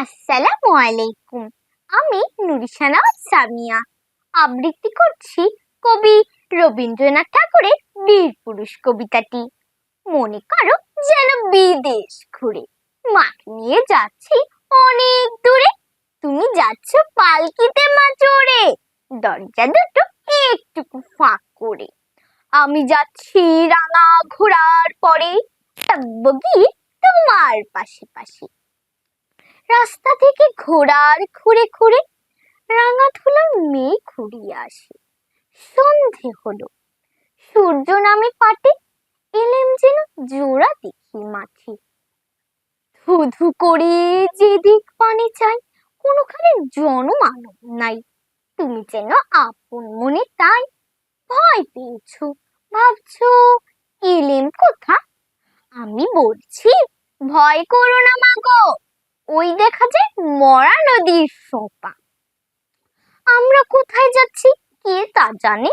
আসসালামু আলাইকুম। আমি নুরিশানা সামিয়া। আবৃত্তি করছি কবি রবীন্দ্রনাথ ঠাকুরের বীর পুরুষ কবিতাটি। মনে করো যেন বিদেশ ঘুরে। মাকে নিয়ে যাচ্ছি অনেক দূরে। তুমি যাচ্ছ পালকিতে মা চড়ে দরজা দুটো একটুকু ফাঁক করে। আমি যাচ্ছি রাঙা ঘোড়ার পরে। গিয়ে তোমার পাশে পাশে। রাস্তা থেকে ঘোড়ার খুঁড়ে খুঁড়ে রাঙা মেয়ে ঘুরিয়ে আসে। সন্ধে হলো। সূর্য নামে পাটে, এলেম যেন জোড়া দেখি মাঠে। ধু ধু করে যেদিক পানে চাই, কোনোখানে জনমানব নাই। তুমি যেন আপন মনে তাই ভয় পেয়েছ। ভাবছ, এলেম কোথা? আমি বলছি, ভয় করো না মাগো ওই দেখা যায় মরা নদীর সোপা। আমরা কোথায় যাচ্ছি কে তা জানে?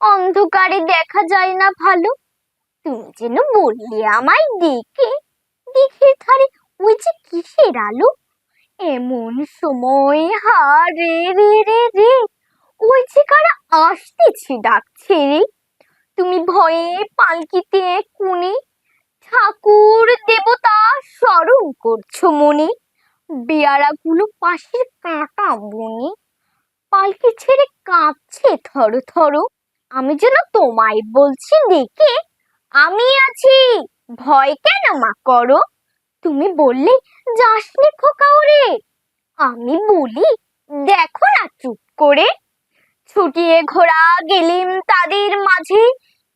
অন্ধকারে দেখা যায় না ভালো। তুমি যেন বললে আমায় ডেকে দিঘির ধারে ওই যে কিসের আলো? এমন সময় হা রে রে রে, ওই যে কারা আসতেছে, ডাকছে রে। তুমি ভয়ে পালকিতে কোণে ঠাকুর দেবতা স্মরণ করছ মনে। বেয়ারাগুলো পাশের কাঁটা বনে। পালকি ছেড়ে কাঁপছে থর থর। আমি যেন তোমায় বলছি, দেখে আমি আছি। ভয় কেন মা করো? তুমি বললে যাসনি খোকা ওরে। আমি বলি, দেখো না চুপ করে। ছুটিয়ে ঘোড়া গেলিম তাদের মাঝে।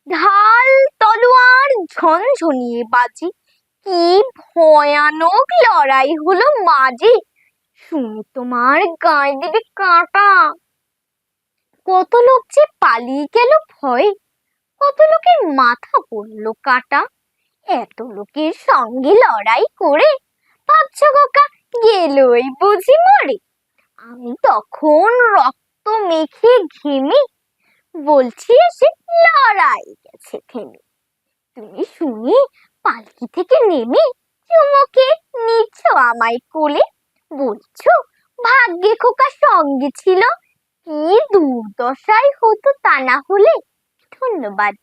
ঢাল তলোয়ার ঝনঝনিয়ে বাজে। কি ভয়ানক লড়াই হলো মাঝে। শুনে তোমার গায়ে দেবে কাঁটা। কত লোক যে পালিয়ে গেল ভয়ে, কত লোকের মাথা পড়ল কাটা। এত লোকের সঙ্গে লড়াই করে গেলই বুঝি মরে। আমি তখন রক্ত মেখে ঘেমে বলছি, এসে লড়াই গেছে থেমে। তুমি শুনে পালকি থেকে নেমে চুমুকে নিচ্ছ আমায় কোলে। বলছো, ভাগ্যে খোকা সঙ্গে ছিল। কি দুর্দশাই হতো তা না হলে? ধন্যবাদ।